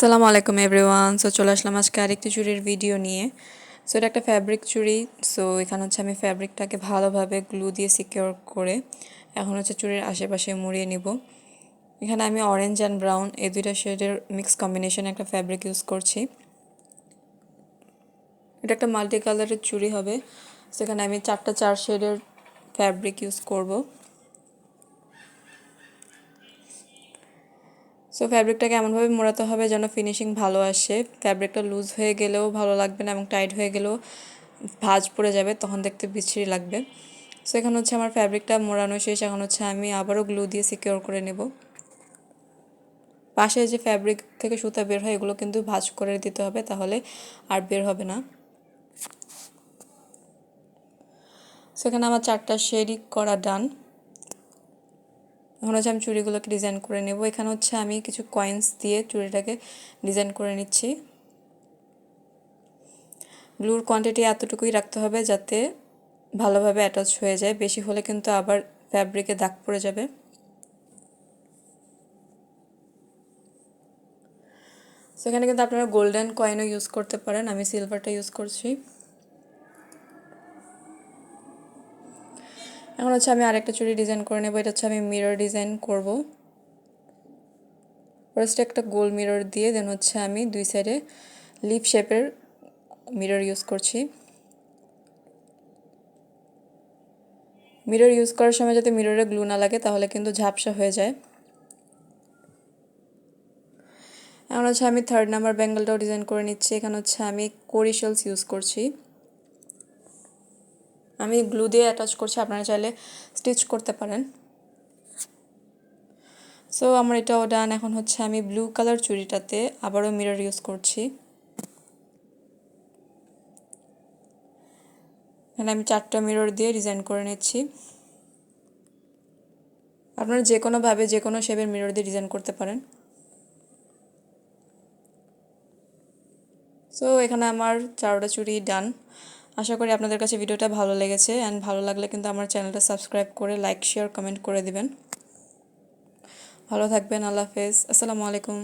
আসসালামু আলাইকুম everyone. So চলে আসলাম আজকে আরেকটি চুড়ির ভিডিও নিয়ে। সো এটা একটা ফ্যাব্রিক চুড়ি সো এখানে হচ্ছে আমি ফ্যাব্রিকটাকে ভালোভাবে গ্লু দিয়ে সিকিওর করে এখন হচ্ছে চুড়ির আশেপাশে মুড়িয়ে নিব। এখানে আমি অরেঞ্জ অ্যান্ড ব্রাউন এই দুইটা শেডের মিক্স কম্বিনেশন একটা ফ্যাব্রিক ইউজ করছি। এটা একটা মাল্টি কালারের চুড়ি হবে। সেখানে আমি চারটা চার শেডের ফ্যাব্রিক ইউজ করব। সো ফ্যাব্রিকটাকে এমনভাবে মোড়াতে হবে যেন ফিনিশিং ভালো আসে। ফ্যাব্রিকটা লুজ হয়ে গেলেও ভালো লাগবে না এবং টাইট হয়ে গেলেও ভাজ পড়ে যাবে, তখন দেখতে বিচ্ছিরি লাগবে। সো এখন হচ্ছে আমার ফ্যাব্রিকটা মোড়ানো শেষ। এখন হচ্ছে আমি আবারও গ্লু দিয়ে সিকিওর করে নেব। পাশে যে ফ্যাব্রিক থেকে সুতা বের হয়, এগুলো কিন্তু ভাজ করে দিতে হবে, তাহলে আর বের হবে না। সেখানে আমার চারটা শেডই করা ডান এখন হচ্ছে আমি চুড়িগুলোকে ডিজাইন করে নেব। এখানে হচ্ছে আমি কিছু কয়েন্স দিয়ে চুড়িটাকে ডিজাইন করে নিচ্ছি। গ্লুর কোয়ান্টিটি এতটুকুই রাখতে হবে যাতে ভালোভাবে অ্যাটাচ হয়ে যায়। বেশি হলে কিন্তু আবার ফ্যাব্রিকে দাগ পড়ে যাবে। সেখানে কিন্তু আপনারা গোল্ডেন কয়েনও ইউজ করতে পারেন। আমি সিলভারটা ইউজ করছি। এখন হচ্ছে আমি আরেকটা চুড়ি ডিজাইন করে নেব, এটা হচ্ছে আমি মিরর ডিজাইন করব। ফার্স্টে একটা গোল মিরর দিয়ে দেন হচ্ছে আমি দুই সাইডে লিপ শেপের মিরর ইউজ করছি। মিরর ইউজ করার সময় যাতে মিররে গ্লু না লাগে, তাহলে কিন্তু ঝাপসা হয়ে যায়। এখন হচ্ছে আমি থার্ড নাম্বার ব্যাঙ্গলটাও ডিজাইন করে নিচ্ছি, এখানে হচ্ছে আমি কোরিশেলস ইউজ করছি। আমি গ্লু দিয়ে অ্যাটাচ করছি, আপনারা চাইলে স্টিচ করতে পারেন। সো আমার এটাও ডান এখন হচ্ছে আমি ব্লু কালার চুড়িটাতে আবারও মিরর ইউজ করছি। এখানে আমি চারটা মিরর দিয়ে ডিজাইন করে নিচ্ছি। আপনারা যে কোনোভাবে যে কোনো শেপের মিরর দিয়ে ডিজাইন করতে পারেন। সো এখানে আমার চারোটা চুড়ি ডান আশা করি আপনাদের কাছে ভিডিওটা ভালো লেগেছে অ্যান্ড ভালো লাগলে কিন্তু আমার চ্যানেলটা সাবস্ক্রাইব করে লাইক শেয়ার কমেন্ট করে দিবেন। ভালো থাকবেন, আল্লাহ হাফেজ। আসসালামু আলাইকুম।